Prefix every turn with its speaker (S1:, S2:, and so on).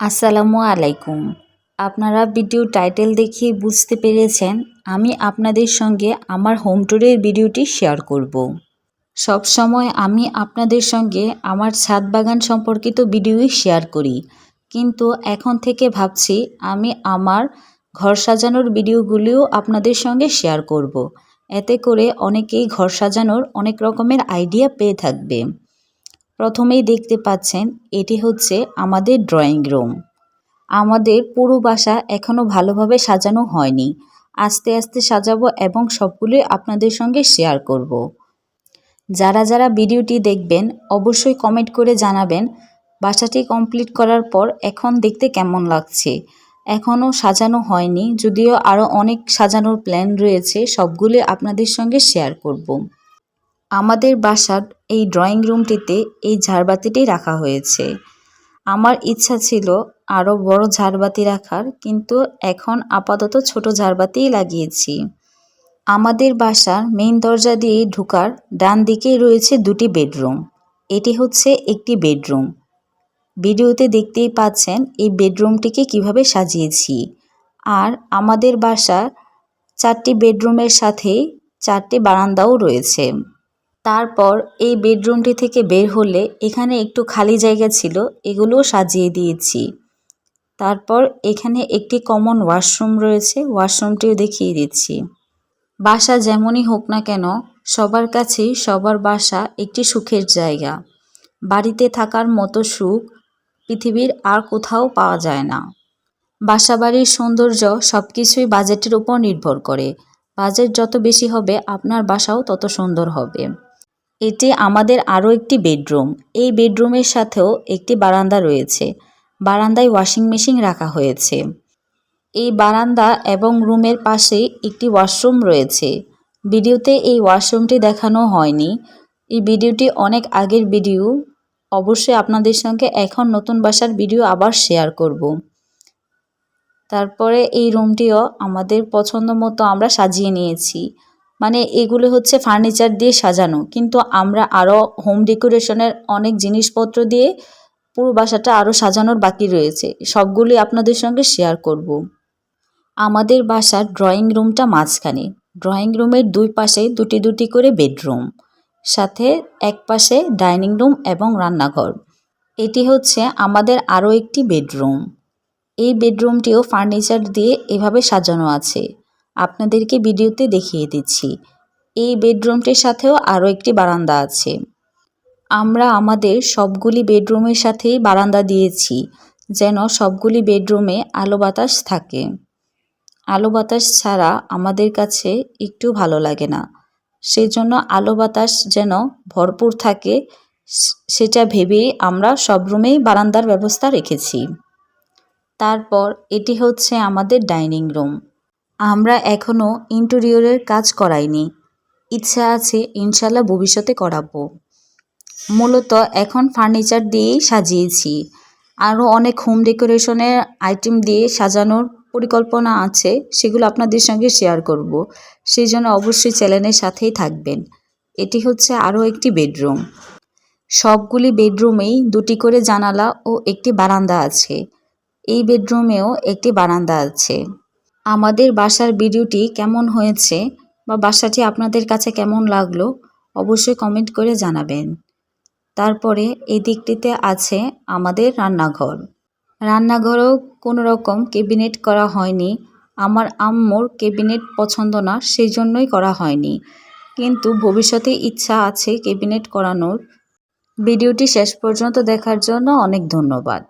S1: আসসালামু আলাইকুম আপনারা ভিডিও টাইটেল দেখে বুঝতে পেরেছেন, আমি আপনাদের সঙ্গে আমার হোম ট্যুরের ভিডিওটি শেয়ার করব। সব সময় আমি আপনাদের সঙ্গে আমার ছাদ বাগান সম্পর্কিত ভিডিওই শেয়ার করি, কিন্তু এখন থেকে ভাবছি আমি আমার ঘর সাজানোর ভিডিওগুলিও আপনাদের সঙ্গে শেয়ার করব। এতে করে অনেকেই ঘর সাজানোর অনেক রকমের আইডিয়া পেয়ে থাকবে প্রথমেই দেখতে পাচ্ছেন এটি হচ্ছে আমাদের ড্রয়িং রুম আমাদের পুরো বাসা এখনও ভালোভাবে সাজানো হয়নি আস্তে আস্তে সাজাবো এবং সবগুলোই আপনাদের সঙ্গে শেয়ার করব। যারা যারা ভিডিওটি দেখবেন, অবশ্যই কমেন্ট করে জানাবেন, বাসাটি কমপ্লিট করার পর এখন দেখতে কেমন লাগছে এখনও সাজানো হয়নি, যদিও আরও অনেক সাজানোর প্ল্যান রয়েছে সবগুলি আপনাদের সঙ্গে শেয়ার করব। আমাদের বাসার এই ড্রয়িং রুমটিতে এই ঝাড়বাতিটি রাখা হয়েছে। আমার ইচ্ছা ছিল আরও বড় ঝাড়বাতি রাখার, কিন্তু এখন আপাতত ছোট ঝাড়বাতিই লাগিয়েছি। আমাদের বাসার মেইন দরজা দিয়ে ঢুকার ডান দিকেই রয়েছে দুটি বেডরুম। এটি হচ্ছে একটি বেডরুম। ভিডিওতে দেখতেই পাচ্ছেন এই বেডরুমটিকে কীভাবে সাজিয়েছি। আর আমাদের বাসা চারটি বেডরুমের সাথে চারটি বারান্দাও রয়েছে। তারপর এই বেডরুমটি থেকে বের হলে এখানে একটু খালি জায়গা ছিল, এগুলোও সাজিয়ে দিয়েছি। তারপর এখানে একটি কমন ওয়াশরুম রয়েছে ওয়াশরুমটিও দেখিয়ে দিচ্ছি। বাসা যেমনই হোক না কেন, সবার কাছেই সবার বাসা একটি সুখের জায়গা। বাড়িতে থাকার মতো সুখ পৃথিবীর আর কোথাও পাওয়া যায় না। বাসা বাড়ির সৌন্দর্য সব কিছুই বাজেটের উপর নির্ভর করে। বাজেট যত বেশি হবে, আপনার বাসাও তত সুন্দর হবে। এটি আমাদের আরও একটি বেডরুম। এই বেডরুমের সাথেও একটি বারান্দা রয়েছে। বারান্দায় ওয়াশিং মেশিন রাখা হয়েছে। এই বারান্দা এবং রুমের পাশে একটি ওয়াশরুম রয়েছে। ভিডিওতে এই ওয়াশরুমটি দেখানো হয়নি। এই ভিডিওটি অনেক আগের ভিডিও। অবশ্যই আপনাদের সঙ্গে এখন নতুন বাসার ভিডিও আবার শেয়ার করব। তারপরে এই রুমটিও আমাদের পছন্দ মতো আমরা সাজিয়ে নিয়েছি। মানে এগুলো হচ্ছে ফার্নিচার দিয়ে সাজানো। কিন্তু আমরা আরও হোম ডেকোরেশনের অনেক জিনিসপত্র দিয়ে পুরো বাসাটা আরও সাজানোর বাকি রয়েছে। সবগুলি আপনাদের সঙ্গে শেয়ার করব। আমাদের বাসার ড্রয়িং রুমটা মাঝখানে। ড্রয়িং রুমের দুই পাশে দুটি দুটি করে বেডরুম সাথে এক পাশে ডাইনিং রুম এবং রান্নাঘর। এটি হচ্ছে আমাদের আরও একটি বেডরুম এই বেডরুমটিও ফার্নিচার দিয়ে এভাবে সাজানো আছে। আপনাদেরকে ভিডিওতে দেখিয়ে দিচ্ছি। এই বেডরুমটির সাথেও আরও একটি বারান্দা আছে। আমরা আমাদের সবগুলি বেডরুমের সাথেই বারান্দা দিয়েছি, যেন সবগুলি বেডরুমে আলো বাতাস থাকে। আলো বাতাস ছাড়া আমাদের কাছে একটু ভালো লাগে না। সেজন্য আলো বাতাস যেন ভরপুর থাকে সেটা ভেবেই আমরা সব রুমেই বারান্দার ব্যবস্থা রেখেছি। তারপর এটি হচ্ছে আমাদের ডাইনিং রুম। আমরা এখনও ইন্টেরিয়রের কাজ করাইনি। ইচ্ছা আছে ইনশাল্লাহ ভবিষ্যতে করাবো। মূলত এখন ফার্নিচার দিয়েই সাজিয়েছি। আরও অনেক হোম ডেকোরেশনের আইটেম দিয়ে সাজানোর পরিকল্পনা আছে, সেগুলো আপনাদের সঙ্গে শেয়ার করব। সেই জন্য অবশ্যই চ্যানেলের সাথেই থাকবেন। এটি হচ্ছে আরও একটি বেডরুম সবগুলি বেডরুমেই দুটি করে জানালা ও একটি বারান্দা আছে। এই বেডরুমেও একটি বারান্দা আছে। আমাদের বাসার ভিডিওটি কেমন হয়েছে বা বাসাটি আপনাদের কাছে কেমন লাগল অবশ্যই কমেন্ট করে জানাবেন। তারপরে এই দিকটিতে আছে আমাদের রান্নাঘর। রান্নাঘরেও কোনো রকম কেবিনেট করা হয়নি। আমার আম্মুর কেবিনেট পছন্দ না, সেই জন্যই করা হয়নি। কিন্তু ভবিষ্যতে ইচ্ছা আছে কেবিনেট করানোর। ভিডিওটি শেষ পর্যন্ত দেখার জন্য অনেক ধন্যবাদ।